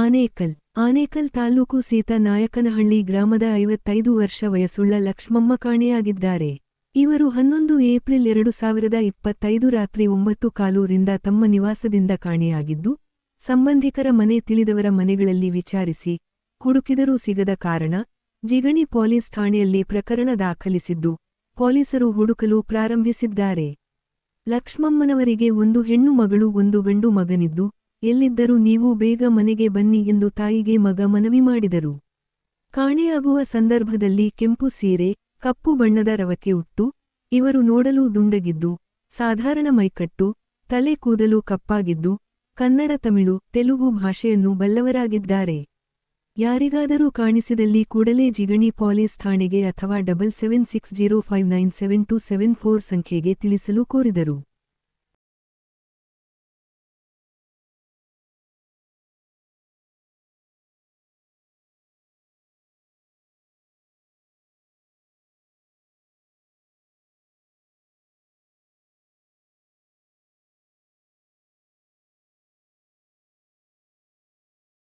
ಆನೇಕಲ್. ಆನೇಕಲ್ ತಾಲೂಕು ಸೀತಾನಾಯಕನಹಳ್ಳಿ ಗ್ರಾಮದ ಐವತ್ತೈದು ವರ್ಷ ವಯಸ್ಸುಳ್ಳ ಲಕ್ಷ್ಮಮ್ಮ ಕಾಣೆಯಾಗಿದ್ದಾರೆ. ಇವರು ಹನ್ನೊಂದು ಏಪ್ರಿಲ್ ಎರಡು ಸಾವಿರದ ಇಪ್ಪತ್ತೈದು ರಾತ್ರಿ ಒಂಬತ್ತು ಕಾಲೂರಿಂದ ತಮ್ಮ ನಿವಾಸದಿಂದ ಕಾಣೆಯಾಗಿದ್ದು, ಸಂಬಂಧಿಕರ ಮನೆ ತಿಳಿದವರ ಮನೆಗಳಲ್ಲಿ ವಿಚಾರಿಸಿ, ಹುಡುಕಿದರೂ ಸಿಗದ ಕಾರಣ, ಜಿಗಣಿ ಪೊಲೀಸ್ ಠಾಣೆಯಲ್ಲಿ ಪ್ರಕರಣ ದಾಖಲಿಸಿದ್ದು, ಪೊಲೀಸರು ಹುಡುಕಲು ಪ್ರಾರಂಭಿಸಿದ್ದಾರೆ. ಲಕ್ಷ್ಮಮ್ಮನವರಿಗೆ ಒಂದು ಹೆಣ್ಣು ಮಗಳು, ಒಂದು ಗಂಡು ಮಗನಿದ್ದು ಎಲ್ಲಿದ್ದರೂ ನೀವು ಬೇಗ ಮನೆಗೆ ಬನ್ನಿ ಎಂದು ತಾಯಿಗೆ ಮಗ ಮನವಿ ಮಾಡಿದರು. ಕಾಣೆಯಾಗುವ ಸಂದರ್ಭದಲ್ಲಿ ಕೆಂಪು ಸೀರೆ, ಕಪ್ಪು ಬಣ್ಣದ ರವಕೆ ಉಟ್ಟು, ಇವರು ನೋಡಲು ದುಂಡಗಿದ್ದು, ಸಾಧಾರಣ ಮೈಕಟ್ಟು, ತಲೆ ಕೂದಲು ಕಪ್ಪಾಗಿದ್ದು, ಕನ್ನಡ ತಮಿಳು, ತೆಲುಗು ಭಾಷೆಯನ್ನು ಬಲ್ಲವರಾಗಿದ್ದಾರೆ. ಯಾರಿಗಾದರೂ ಕಾಣಿಸಿದಲ್ಲಿ ಕೂಡಲೇ ಜಿಗಣಿ ಪೊಲೀಸ್ ಠಾಣೆಗೆ ಅಥವಾ double seven six zero five nine seven two seven four ಸಂಖ್ಯೆಗೆ ತಿಳಿಸಲು ಕೋರಿದರು.